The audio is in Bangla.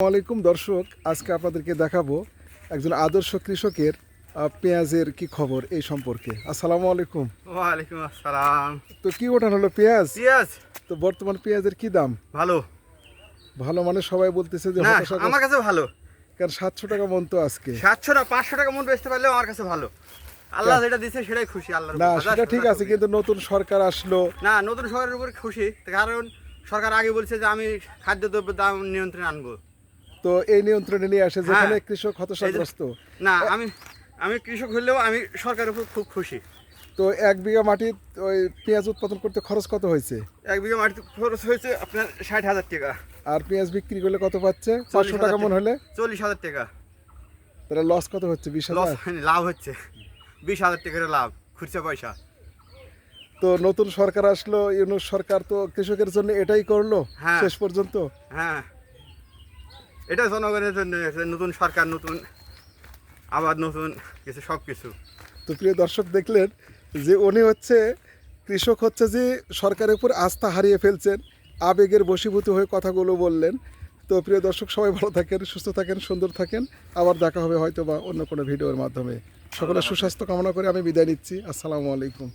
আলাইকুম দর্শক আজকে আপনাদেরকে দেখাবো একজন আদর্শ কৃষকের পেঁয়াজের কি খবর এই সম্পর্কে। আসসালামু আলাইকুম ওয়ালাইকুম আসসালাম। তো কি ওঠান হলো পেঁয়াজ? সিয়াস তো বর্তমান পেঁয়াজের কি দাম? ভালো। ভালো মানে সবাই বলতেছে যে আমার কাছে ভালো। কারণ সাতশো টাকা মন তো আজকে। সাতশো না পাঁচশো টাকা মন বেচতে পারলেও আমার কাছে ভালো। আল্লাহ যেটা দিচ্ছে সেটাই খুশি আল্লাহ না সেটা ঠিক আছে কিন্তু নতুন সরকার আসলো। না নতুন সরকারের উপর খুশি। কারণ সরকার আগে বলছে যে আমি খাদ্যদ্রব্যের দাম নিয়ন্ত্রণে আনব। তো এই নিয়ন্ত্রণে নিয়ে আসে যেখানে হ্যাঁ। কৃষক হতাশাগ্রস্ত। না আমি আমি কৃষক হলেও আমি সরকারের উপর খুব খুশি। তো এক বিঘা মাটি ওই পেঁয়াজ উৎপাদন করতে খরচ কত হয়েছে? এক বিঘা মাটি খরচ হয়েছে আপনার ষাট হাজার টাকা। আর পেঁয়াজ বিক্রি করলে কত পাচ্ছে? পাঁচশো টাকা মন হলে? চল্লিশ হাজার টাকা। তাহলে লস কত হচ্ছে? বিশ হাজার? লাভ হচ্ছে। বিশ হাজার টাকার লাভ খুচরা পয়সা। তো নতুন সরকার আসলো ইউনুস সরকার তো কৃষকের জন্য এটাই করল হ্যাঁ। শেষ পর্যন্ত? হ্যাঁ। এটা জনগণের জন্য নতুন সরকার নতুন আবার নতুন কিছু সব কিছু তো প্রিয় দর্শক দেখলেন যে উনি হচ্ছে কৃষক হচ্ছে যে সরকারের উপর আস্থা হারিয়ে ফেলছেন আবেগের বশীভূত হয়ে কথাগুলো বললেন। তো প্রিয় দর্শক সবাই ভালো থাকেন সুস্থ থাকেন সুন্দর থাকেন। আবার দেখা হবে হয়তো বা অন্য কোনো ভিডিওর মাধ্যমে। সকলের সুস্বাস্থ্য কামনা করে আমি বিদায় নিচ্ছি। আসসালামু আলাইকুম।